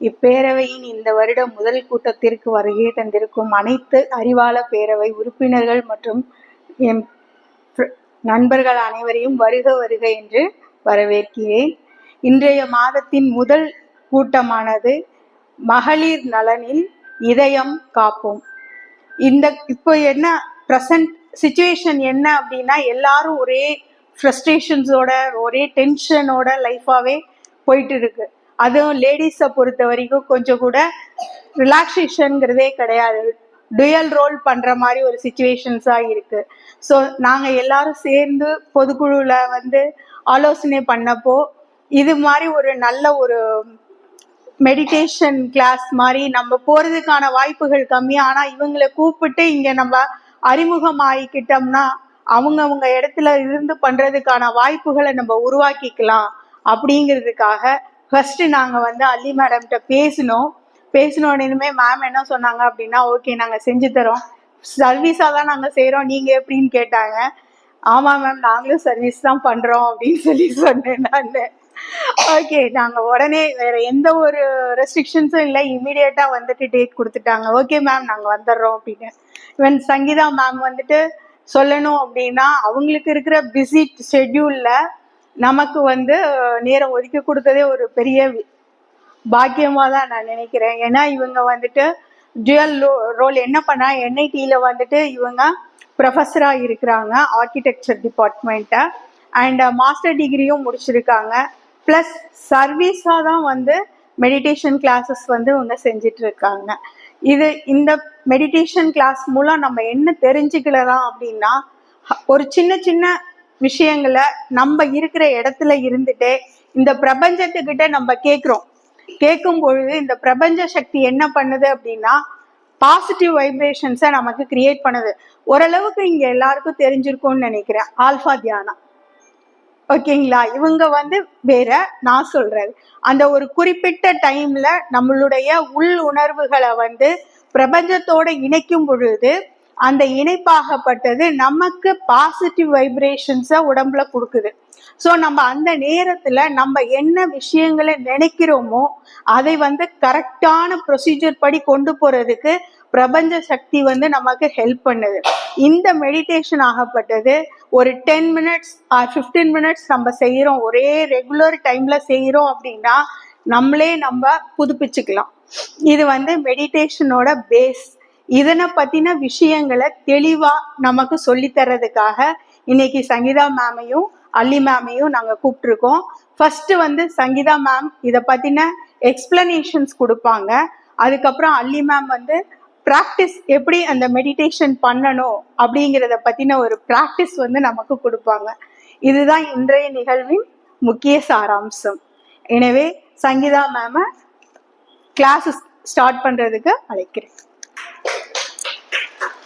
இப்பேரவையின் இந்த வருடம் முதல் கூட்டத்திற்கு வருகை தந்திருக்கும் அனைத்து அறிவாள பேரவை உறுப்பினர்கள் மற்றும் எம் நண்பர்கள் அனைவரையும் வருக வருக என்று வரவேற்கிறேன். இன்றைய மாதத்தின் முதல் கூட்டமானது மகளிர் நலனில் இதயம் காப்போம். இந்த இப்போ என்ன ப்ரெசன்ட் சுச்சுவேஷன் என்ன அப்படின்னா எல்லாரும் ஒரே ஃப்ரஸ்ட்ரேஷன்ஸோட ஒரே டென்ஷனோட லைஃபாகவே போயிட்டு இருக்கு. அதுவும் லேடிஸை பொறுத்த வரைக்கும் கொஞ்சம் கூட ரிலாக்ஸேஷனுங்கிறதே கிடையாது. டுயல் ரோல் பண்ணுற மாதிரி ஒரு சுச்சுவேஷன்ஸாக இருக்கு. ஸோ நாங்கள் எல்லாரும் சேர்ந்து பொதுக்குழுவில் வந்து ஆலோசனை பண்ணப்போ இது மாதிரி ஒரு நல்ல ஒரு மெடிடேஷன் கிளாஸ் மாதிரி நம்ம போறதுக்கான வாய்ப்புகள் கம்மி. ஆனா இவங்களை கூப்பிட்டு இங்க நம்ம அறிமுகம் ஆகிக்கிட்டோம்னா அவங்க அவங்க இடத்துல இருந்து பண்றதுக்கான வாய்ப்புகளை நம்ம உருவாக்கிக்கலாம் அப்படிங்கிறதுக்காக ஃபர்ஸ்ட் நாங்கள் வந்து அல்லி மேடம்கிட்ட பேசினோம். பேசினோடனுமே மேம் என்ன சொன்னாங்க அப்படின்னா ஓகே நாங்கள் செஞ்சு தரோம். சர்வீஸாக தான் நாங்கள் செய்கிறோம் நீங்கள் எப்படின்னு கேட்டாங்க. ஆமாம் மேம் நாங்களும் சர்வீஸ் தான் பண்ணுறோம் அப்படின்னு சொல்லி சொன்னேன் நான். ஓகே நாங்கள் உடனே வேற எந்த ஒரு ரெஸ்ட்ரிக்ஷன்ஸும் இல்லை. இமீடியட்டா வந்துட்டு டேட் கொடுத்துட்டாங்க. ஓகே மேம் நாங்கள் வந்துடுறோம் அப்படின்னு. ஈவன் சங்கீதா மேம் வந்துட்டு சொல்லணும் அப்படின்னா அவங்களுக்கு இருக்கிற பிஸி ஷெட்யூலில் நமக்கு வந்து நேரம் ஒதுக்கி கொடுத்ததே ஒரு பெரிய பாக்கியமாக தான் நான் நினைக்கிறேன். ஏன்னா இவங்க வந்துட்டு டுயல் ரோல் என்ன பண்ணா என்ஐடியில் வந்துட்டு இவங்க ப்ரொஃபஸராக இருக்கிறாங்க ஆர்கிடெக்சர் டிபார்ட்மெண்ட்டை அண்ட் மாஸ்டர் டிகிரியும் முடிச்சிருக்காங்க. ப்ளஸ் சர்வீஸாக தான் வந்து மெடிடேஷன் கிளாஸஸ் வந்து இவங்க செஞ்சுட்டு இருக்காங்க இது இந்த மெடிடேஷன் கிளாஸ் மூலம் நம்ம என்ன தெரிஞ்சுக்கலாம் அப்படின்னா ஒரு சின்ன சின்ன விஷயங்களை நம்ம இருக்கிற இடத்துல இருந்துட்டே இந்த பிரபஞ்சத்துக்கிட்ட நம்ம கேட்குறோம் கேட்கும் பொழுது இந்த பிரபஞ்ச சக்தி என்ன பண்ணுது அப்படின்னா பாசிட்டிவ் வைப்ரேஷன்ஸை நமக்கு கிரியேட் பண்ணுது. ஓரளவுக்கு இங்க எல்லாருக்கும் தெரிஞ்சிருக்கும்னு நினைக்கிறேன். ஆல்ஃபா தியானம் ஓகேங்களா? இவங்க வந்து வேற நான் சொல்றது. அந்த ஒரு குறிப்பிட்ட டைம்ல நம்மளுடைய உள் உணர்வுகளை வந்து பிரபஞ்சத்தோட இணைக்கும் பொழுது அந்த இணைப்பாகப்பட்டது நமக்கு பாசிட்டிவ் வைப்ரேஷன்ஸை உடம்புல கொடுக்குது. ஸோ நம்ம அந்த நேரத்தில் நம்ம என்ன விஷயங்களை நினைக்கிறோமோ அதை வந்து கரெக்டான ப்ரொசீஜர் படி கொண்டு போகிறதுக்கு பிரபஞ்ச சக்தி வந்து நமக்கு ஹெல்ப் பண்ணுது. இந்த மெடிடேஷன் ஆகப்பட்டது. ஒரு ten minutes or fifteen minutes நம்ம செய்கிறோம் ஒரே ரெகுலர் டைமில் செய்கிறோம் அப்படின்னா நம்மளே நம்ம புதுப்பிச்சுக்கலாம். இது வந்து மெடிடேஷனோட பேஸ் இதனை பத்தின விஷயங்களை தெளிவா நமக்கு சொல்லித் தர்றதுக்காக இன்னைக்கு சங்கீதா மேமையும் அல்லி மேமையும் நாங்க கூப்பிட்டுருக்கோம். ஃபர்ஸ்ட் வந்து சங்கீதா மேம் இதை பத்தின எக்ஸ்பிளனேஷன்ஸ் கொடுப்பாங்க. அதுக்கப்புறம் அல்லி மேம் வந்து ப்ராக்டிஸ் எப்படி அந்த மெடிடேஷன் பண்ணணும் அப்படிங்கிறத பத்தின ஒரு ப்ராக்டிஸ் வந்து நமக்கு கொடுப்பாங்க. இதுதான் இன்றைய நிகழ்வின் முக்கிய சாராம்சம். எனவே சங்கீதா மேம கிளாஸஸ் ஸ்டார்ட் பண்றதுக்கு அழைக்கிறேன்.